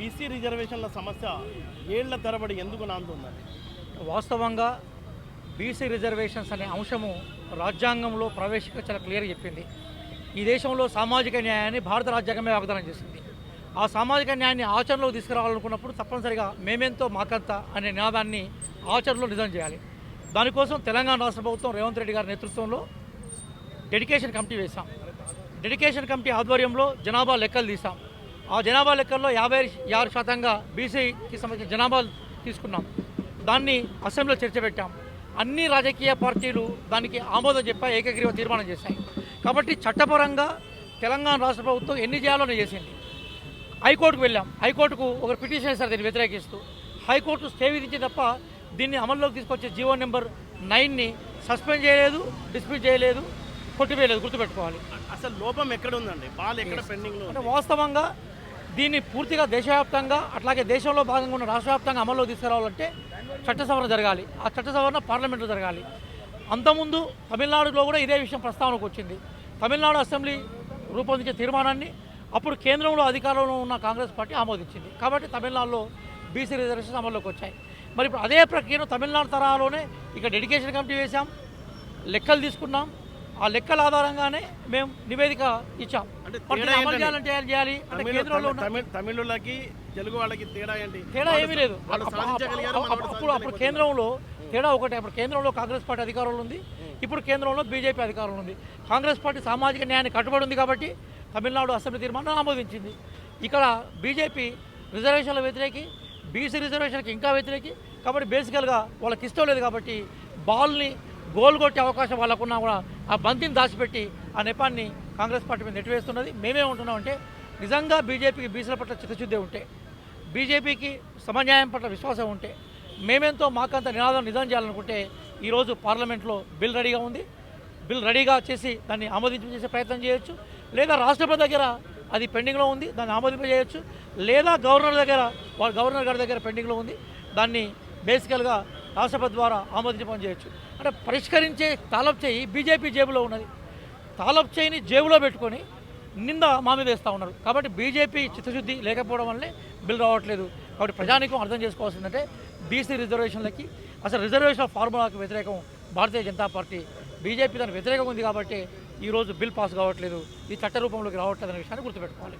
BC రిజర్వేషన్ల సమస్య ఏళ్ళ తరబడి ఎందుకు నాందుందని? వాస్తవంగా బీసీ రిజర్వేషన్స్ అనే అంశము రాజ్యాంగంలో ప్రవేశిక చాలా క్లియర్గా చెప్పింది. ఈ దేశంలో సామాజిక న్యాయాన్ని భారత రాజ్యాంగమే వాగ్దానం చేసింది. ఆ సామాజిక న్యాయాన్ని ఆచరణలోకి తీసుకురావాలనుకున్నప్పుడు తప్పనిసరిగా మేమెంతో మాకంత అనే నినాదాన్ని ఆచరణలో నిజం చేయాలి. దానికోసం తెలంగాణ రాష్ట్ర ప్రభుత్వం రేవంత్ రెడ్డి గారి నేతృత్వంలో డెడికేషన్ కమిటీ వేశాం. డెడికేషన్ కమిటీ ఆధ్వర్యంలో జనాభా లెక్కలు తీసాం ఆ జనాభా లెక్కల్లో యాభై ఆరు శాతంగా బీసీకి సంబంధించిన జనాభా తీసుకున్నాం. దాన్ని అసెంబ్లీలో చర్చ పెట్టాం. అన్ని రాజకీయ పార్టీలు దానికి ఆమోదం చెప్పి ఏకగ్రీవ తీర్మానం చేశాయి. కాబట్టి చట్టపరంగా తెలంగాణ రాష్ట్ర ప్రభుత్వం ఎన్ని చేయాలో చేసింది. హైకోర్టుకు వెళ్ళాం. హైకోర్టుకు ఒక పిటిషన్ వేశారు దీన్ని వ్యతిరేకిస్తూ. హైకోర్టు స్టే విధించి తప్ప దీన్ని అమల్లోకి తీసుకొచ్చే జీవో నెంబర్ నైన్ని సస్పెండ్ చేయలేదు డిస్మిస్ చేయలేదు కొట్టివేయలేదు గుర్తుపెట్టుకోవాలి. అసలు లోపం ఎక్కడ ఉందండి? బాల్ ఎక్కడ పెండింగ్లో వాస్తవంగా దీన్ని పూర్తిగా దేశవ్యాప్తంగా అట్లాగే దేశంలో భాగంగా ఉన్న రాష్ట్రవ్యాప్తంగా అమల్లో తీసుకురావాలంటే చట్ట సవరణ జరగాలి. ఆ చట్ట సవరణ పార్లమెంట్లో జరగాలి. అంతకుముందు తమిళనాడులో కూడా ఇదే విషయం ప్రస్తావనకు వచ్చింది. తమిళనాడు అసెంబ్లీ రూపొందించే తీర్మానాన్ని అప్పుడు కేంద్రంలో అధికారంలో ఉన్న కాంగ్రెస్ పార్టీ ఆమోదించింది. కాబట్టి తమిళనాడులో బీసీ రిజర్వేషన్స్ అమల్లోకి వచ్చాయి. మరి ఇప్పుడు అదే ప్రక్రియను తమిళనాడు తరహాలోనే ఇక డెడికేషన్ కమిటీ వేశాం లెక్కలు తీసుకున్నాం ఆ లెక్కల ఆధారంగానే మేము నివేదిక ఇచ్చాం. అమలు? చేయాలంటే చేయాలి? అంటే కేంద్రంలో ఉన్న తమిళ తమిళులకి తెలుగు వాళ్ళకి తేడా ఏంటి? తేడా ఏమీ లేదు. అప్పుడు- అప్పుడు-. కేంద్రంలో తేడా ఒకటే. అప్పుడు కేంద్రంలో కాంగ్రెస్ పార్టీ అధికారంలో ఉంది. ఇప్పుడు కేంద్రంలో బీజేపీ అధికారంలో ఉంది. కాంగ్రెస్ పార్టీ సామాజిక న్యాయాన్ని కట్టుబడి ఉంది కాబట్టి తమిళనాడు అసెంబ్లీ తీర్మానం ఆమోదించింది. ఇక్కడ బీజేపీ రిజర్వేషన్ల వ్యతిరేకి బీసీ రిజర్వేషన్కి ఇంకా వ్యతిరేకి కాబట్టి బేసికల్గా వాళ్ళకి ఇష్టం లేదు కాబట్టి బాల్ని గోల్ కొట్టే అవకాశం వాళ్ళకున్నా కూడా ఆ బంతిని దాచిపెట్టి ఆ నెపాన్ని కాంగ్రెస్ పార్టీ మీద నెట్టివేస్తున్నది. మేమే ఉంటున్నామంటే నిజంగా బీజేపీకి బీసీల పట్ల చిత్తశుద్ధి ఉంటే బీజేపీకి సమన్యాయం పట్ల విశ్వాసం ఉంటే మేమెంతో మాకంత నినాదం నిజం చేయాలనుకుంటే ఈరోజు పార్లమెంట్లో బిల్ రెడీగా ఉంది. బిల్ రెడీగా చేసి దాన్ని ఆమోదించేసే ప్రయత్నం చేయొచ్చు. లేదా రాష్ట్రపతి దగ్గర అది పెండింగ్లో ఉంది దాన్ని ఆమోదింపజేయచ్చు లేదా గవర్నర్ దగ్గర గవర్నర్ గారి దగ్గర పెండింగ్లో ఉంది. దాన్ని బేసికల్గా రాజసభ ద్వారా ఆమోదించమని చేయొచ్చు అంటే పరిష్కరించే తాలప్ చేయి బీజేపీ జేబులో ఉన్నది. తాలప్ చేయిని జేబులో పెట్టుకొని నింద మా మీద వేస్తూ ఉన్నారు. కాబట్టి బీజేపీ చిత్తశుద్ధి లేకపోవడం వల్లే బిల్ రావట్లేదు. కాబట్టి ప్రజానికం అర్థం చేసుకోవాల్సిందంటే బీసీ రిజర్వేషన్లకి అసలు రిజర్వేషన్ ఫార్ములాకి వ్యతిరేకం భారతీయ జనతా పార్టీ బీజేపీ దానికి వ్యతిరేకం ఉంది కాబట్టి ఈరోజు బిల్ పాస్ కావట్లేదు. ఈ చట్ట రూపంలోకి రావట్లేదు అనే విషయాన్ని గుర్తుపెట్టుకోవాలి.